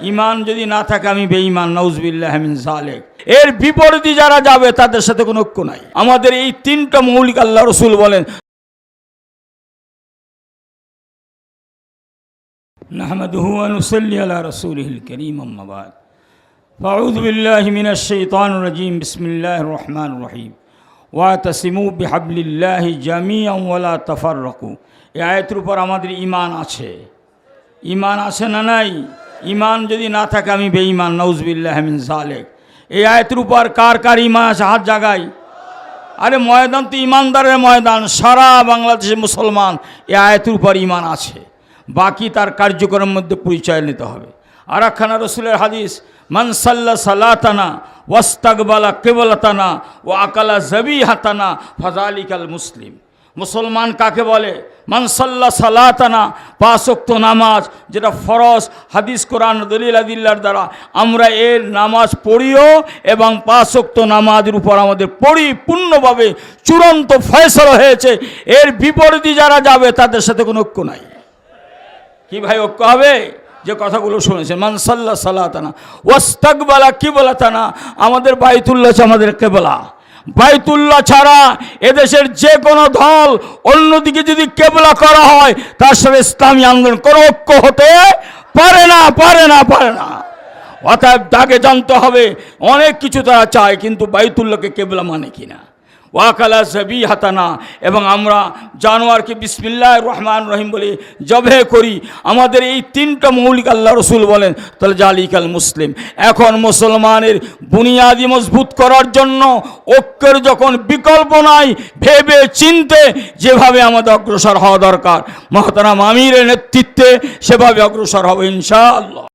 ইমান যদি না থাকে আমি বেঈমান নউজবিল্লাহ মিন জালেক এর বিপরীতে যারা যাবে তাদের সাথে কোনো ঐক্য নাই আমাদের এই তিনটা মৌলিক আল্লাহ রসুল বলেন نحمده ونصلي على رسوله الكريم أما بعد فأعوذ بالله من الشيطان الرجيم بسم الله الرحمن الرحيم واعتصموا بحبل الله جميعا ولا تفرقوا এই আয়াতের উপর আমাদের ইমান আছে ইমান আছে না নাই ইমান যদি না থাকে, আমি বেঈমান, নউজবিল্লাহ মিন জালেক এই আয়তের উপর কার কার ইমান আছে? হাত জাগাই। আরে ময়দান তো ইমানদারের ময়দান, সারা বাংলাদেশের মুসলমান এই আয়তের উপর ইমান আছে। বাকি তার কার্যক্রমের মধ্যে পরিচয় নিতে হবে। আর একখানা রসুলের হাদিস মানসাল্লা সালাতানা ওয়াস্তাকবালা কেবলাতানা ও আকালা জবি হাতানা ফাজালিকাল মুসলিম। মুসলমান কাকে বলে? মানসাল্লা সালাতানা পাঁচক্ত নামাজ, যেটা ফরজ, হাদিস, কোরআন, দলিল, আদিল্লার দ্বারা। আমরা এর নামাজ পড়িও এবং পাঁচক্ত নামাজের উপর আমাদের পরিপূর্ণভাবে চূড়ান্ত ফয়সলা হয়েছে। এর বিপরীতে যারা যাবে, তাদের সাথে কোনো ঐক্য নাই। কি ভাই, ঐক্য হবে? যে কথাগুলো শুনেছেন মানসাল্লা সালাতানা, ওয়াস্তাকবালা কিবলাতানা, আমাদের বাইতুল্লাহ আমাদের কেবলা। বাইতুল্লাহ ছাড়া এদেশের যে কোনো দল অন্যদিকে যদি কেবলা করা হয়, তার সাথে ইসলামী আন্দোলন কোনো ঐক্য হতে পারে না পারে না পারে না। অতএব তাকে জানতে হবে, অনেক কিছু তারা চায়, কিন্তু বাইতুল্লাহকে কেবলা মানে কিনা ওয়াকালা জবি হাতানা এবং আমরা জানোয়ারকে বিসমিল্লাহ রহমান রহিম বলে জবে করি। আমাদের এই তিনটা মৌলিক আল্লাহ রসুল বলেন, তাহলে জালিকাল মুসলিম। এখন মুসলমানের বুনিয়াদি মজবুত করার জন্য ঐক্যের যখন বিকল্প নাই, ভেবে চিনতে যেভাবে আমাদের অগ্রসর হওয়া দরকার। মহতারাম আমিরের নেতৃত্বে সেভাবে অগ্রসর হবে ইনশাআল্লাহ।